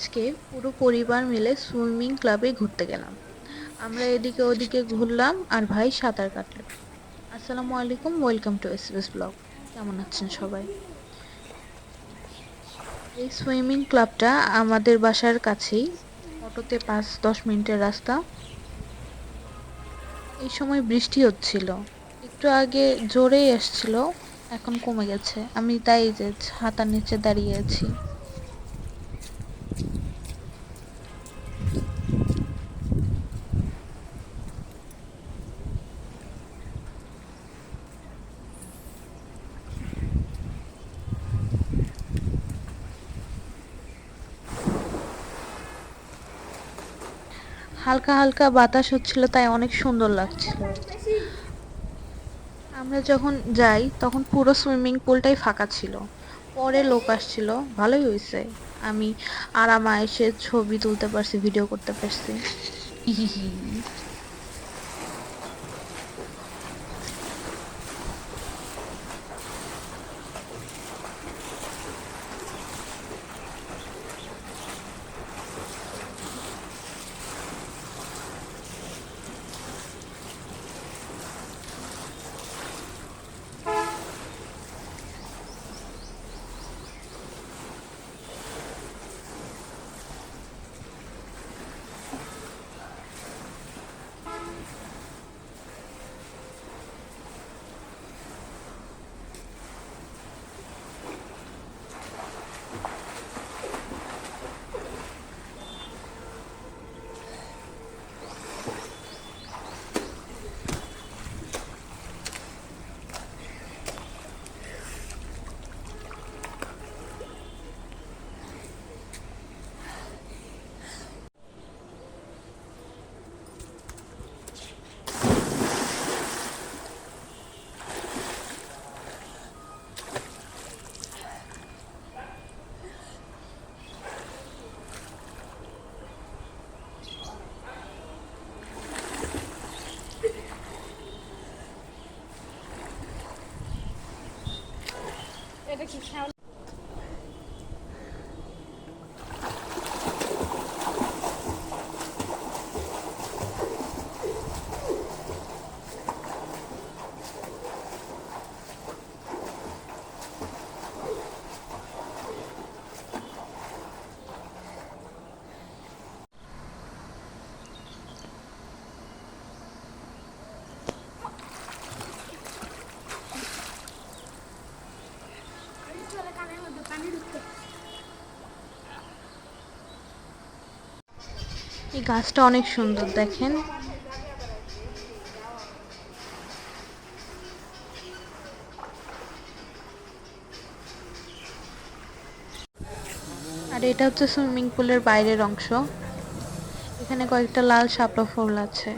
আজকে পুরো পরিবার মিলে সুইমিং ক্লাবে ঘুরতে গেলাম। আমরা এদিকে ওদিকে ঘুরলাম আর ভাই সাঁতার কাটলো। আসসালামু আলাইকুম, ওয়েলকাম টু এসবিএস ব্লগ। কেমন আছেন সবাই? এই সুইমিং ক্লাবটা আমাদের বাসার কাছেই। অটোতে পাঁচ দশ মিনিটের রাস্তা। এই সময় বৃষ্টি হচ্ছিল। একটু আগে জোরেই আসছিল, এখন কমে গেছে। আমি তাই যে ছাতার নিচে দাঁড়িয়ে আছি। হালকা হালকা বাতাস হচ্ছিল, তাই অনেক সুন্দর লাগছিল। আমরা যখন যাই, তখন পুরো সুইমিং পুলটাই ফাঁকা ছিল। পরে লোক আসছিল, ভালোই হয়েছে আমি আরাম এসে ছবি তুলতে পারছি, ভিডিও করতে পারছি। Victor County. এই গাছটা অনেক সুন্দর, দেখেন। আর এটা হচ্ছে সুইমিং পুলের বাইরের অংশ। এখানে কয়েকটা লাল শাপলা ফুল আছে।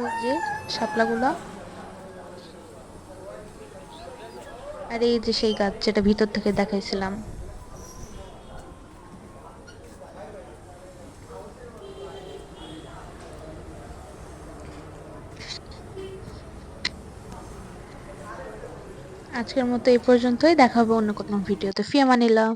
ওই যে শাপলাগুলা। আর এই যে সেই গাছ যেটা ভিতর থেকে দেখাইছিলাম। আজকের মতো এই পর্যন্তই। দেখাবো অন্য কোনো ভিডিওতে। ফিয়ামানিল্লাহ।